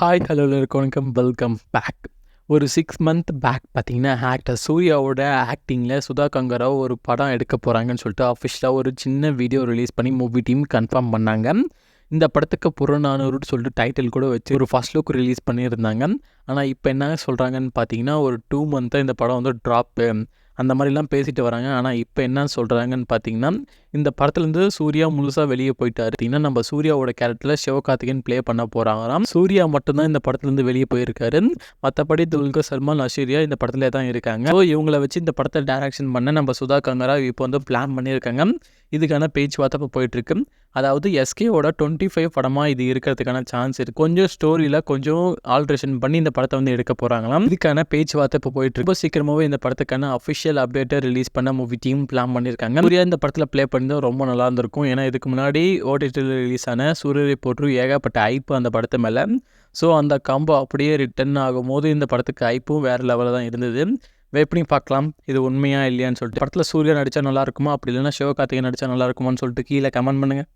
Hi hello வணக்கம் welcome back ஒரு six month back பார்த்தீங்கன்னா ஆக்டர் சூர்யாவோட ஆக்டிங்கில் சுதா கங்கராவ் ஒரு படம் எடுக்க போகிறாங்கன்னு சொல்லிட்டு அஃபிஷியலாக ஒரு சின்ன வீடியோ ரிலீஸ் பண்ணி மூவி டீம் கன்ஃபார்ம் பண்ணாங்க. இந்த படத்துக்கு புறநானூறுன்னு சொல்லிட்டு டைட்டில் கூட வச்சு ஒரு ஃபர்ஸ்ட் லுக் ரிலீஸ் பண்ணியிருந்தாங்க. ஆனால் இப்போ என்ன சொல்கிறாங்கன்னு பார்த்தீங்கன்னா ஒரு டூ மந்த்தாக இந்த படம் வந்து ட்ராப்பு அந்த மாதிரிலாம் பேசிட்டு வராங்க. ஆனால் இப்போ என்ன சொல்கிறாங்கன்னு பார்த்தீங்கன்னா இந்த படத்துலேருந்து சூர்யா முழுசாக வெளியே போயிட்டாரு. பார்த்தீங்கன்னா நம்ம சூர்யாவோட கேரக்டரில் சிவகார்த்திகேயன் ப்ளே பண்ண போகிறாங்களாம் சூர்யா மட்டும்தான் இந்த படத்துலேருந்து வெளியே போயிருக்காரு. மற்றபடி துல்கர் சல்மான் ஐஸ்வர்யா இந்த படத்துல தான் இருக்காங்க. ஸோ இவங்கள வச்சு இந்த படத்தை டைரக்ஷன் பண்ண நம்ம சுதா கங்கரா இப்போ வந்து பிளான் பண்ணியிருக்காங்க. இதுக்கான பேச்சுவார்த்தை இப்போ போயிட்டுருக்கு அதாவது எஸ்கேவோட டுவெண்ட்டி ஃபைவ் படமாக இது இருக்கிறதுக்கான சான்ஸ் இருக்குது கொஞ்சம் ஸ்டோரியில் கொஞ்சம் ஆல்ட்ரேஷன் பண்ணி இந்த படத்தை வந்து எடுக்க போகிறாங்களாம் இதுக்கான பேச்சுவார்த்தை இப்போ போயிட்டு ரொம்ப சீக்கிரமாகவே இந்த படத்துக்கான அஃபிஷியல் அப்டேட்டை ரிலீஸ் பண்ண மூவி டீம் பிளான் பண்ணியிருக்காங்க சூர்யா இந்த படத்தில் ப்ளே பண்ணியிருந்தா ரொம்ப நல்லா இருந்திருக்கும். ஏன்னா இதுக்கு முன்னாடி ஓடிடியில் ரிலீஸ் ஆன சூரியரை போட்டு ஏகப்பட்ட ஐப்பு அந்த படத்து மேலே. ஸோ அந்த காம்போ அப்படியே ரிட்டர்ன் ஆகும்போது இந்த படத்துக்கு ஐப்பும் வேறு லெவலில் தான் இருந்தது. வெயிட் பார்க்கலாம். இது உண்மையா இல்லையான்னு சொல்லிட்டு. படத்தில் சூர்யா நடித்தா நல்லா இருக்குமா? அப்படி இல்லைன்னா சிவகார்த்திகை நடித்தா நல்லா இருக்குமான்னு சொல்லிட்டு கீழே கமெண்ட் பண்ணுங்கள்